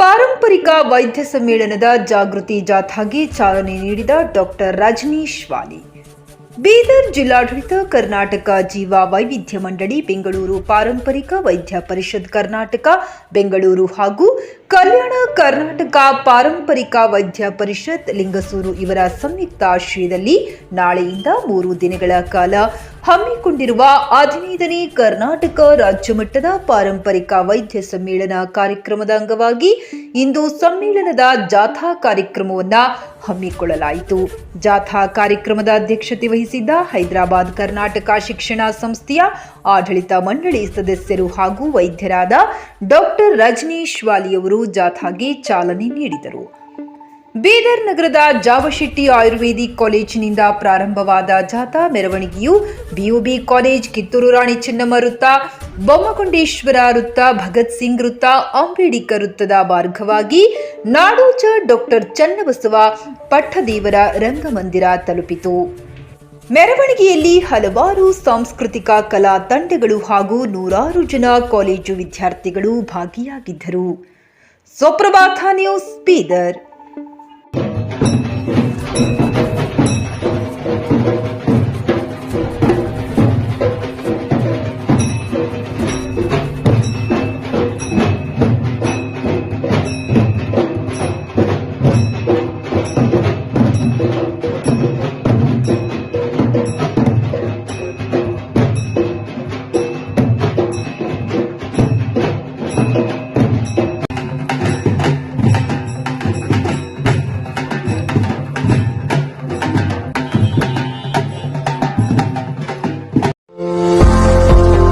ಪಾರಂಪರಿಕ ವೈದ್ಯ ಸಮ್ಮೇಳನದ ಜಾಗೃತಿ ಜಾಥಾಗೆ ಚಾಲನೆ ನೀಡಿದ ಡಾಕ್ಟರ್ ರಜನೀಶ್ ವಾಲಿ. ಬೀದರ್ ಜಿಲ್ಲಾಡಳಿತ ಕರ್ನಾಟಕ ಜೀವ ವೈವಿಧ್ಯ ಮಂಡಳಿ, ಬೆಂಗಳೂರು ಪಾರಂಪರಿಕ ವೈದ್ಯ ಪರಿಷತ್ ಕರ್ನಾಟಕ, ಬೆಂಗಳೂರು ಹಾಗೂ ಕಲ್ಯಾಣ ಕರ್ನಾಟಕ ಪಾರಂಪರಿಕ ವೈದ್ಯ ಪರಿಷತ್ ಲಿಂಗಸೂರು ಇವರ ಸಂಯುಕ್ತ ಆಶ್ರಯದಲ್ಲಿ ನಾಳೆಯಿಂದ ಮೂರು ದಿನಗಳ ಕಾಲ ಹಮ್ಮಿಕೊಂಡಿರುವ ಹದಿನೈದನೇ ಕರ್ನಾಟಕ ರಾಜ್ಯ ಮಟ್ಟದ ಪಾರಂಪರಿಕ ವೈದ್ಯ ಸಮ್ಮೇಳನ ಕಾರ್ಯಕ್ರಮದ ಅಂಗವಾಗಿ ಇಂದು ಸಮ್ಮೇಳನದ ಜಾಥಾ ಕಾರ್ಯಕ್ರಮವನ್ನು ಹಮ್ಮಿಕೊಳ್ಳಲಾಯಿತು. ಜಾಥಾ ಕಾರ್ಯಕ್ರಮದ ಅಧ್ಯಕ್ಷತೆ ವಹಿಸಿದ್ದ ಹೈದರಾಬಾದ್ ಕರ್ನಾಟಕ ಶಿಕ್ಷಣ ಸಂಸ್ಥೆಯ ಆಡಳಿತ ಮಂಡಳಿ ಸದಸ್ಯರು ಹಾಗೂ ವೈದ್ಯರಾದ ಡಾಕ್ಟರ್ ರಜನೀಶ್ ವಾಲಿಯವರು ಜಾಥಾಗೆ ಚಾಲನೆ ನೀಡಿದರು. ಬೀದರ್ ನಗರದ ಜಾವಶೆಟ್ಟಿ ಆಯುರ್ವೇದಿಕ್ ಕಾಲೇಜಿನಿಂದ ಪ್ರಾರಂಭವಾದ ಜಾಥಾ ಮೆರವಣಿಗೆಯು ಬಿಒಬಿ ಕಾಲೇಜ್ ಕಿತ್ತೂರು ರಾಣಿ ಚೆನ್ನಮ್ಮ ವೃತ್ತ, ಬೊಮ್ಮಗೊಂಡೇಶ್ವರ ವೃತ್ತ, ಭಗತ್ ಸಿಂಗ್ ವೃತ್ತ, ಅಂಬೇಡ್ಕರ್ ವೃತ್ತದ ಮಾರ್ಗವಾಗಿ ನಾಡೋಜ ಡಾಕ್ಟರ್ ಚನ್ನಬಸವ ಪಟ್ಟದೇವರ ರಂಗಮಂದಿರ ತಲುಪಿತು. ಮೆರವಣಿಗೆಯಲ್ಲಿ ಹಲವಾರು ಸಾಂಸ್ಕೃತಿಕ ಕಲಾ ತಂಡಗಳು ಹಾಗೂ ನೂರಾರು ಜನ ಕಾಲೇಜು ವಿದ್ಯಾರ್ಥಿಗಳು ಭಾಗಿಯಾಗಿದ್ದರು. Swaprabhata news, Bidar. Thank you.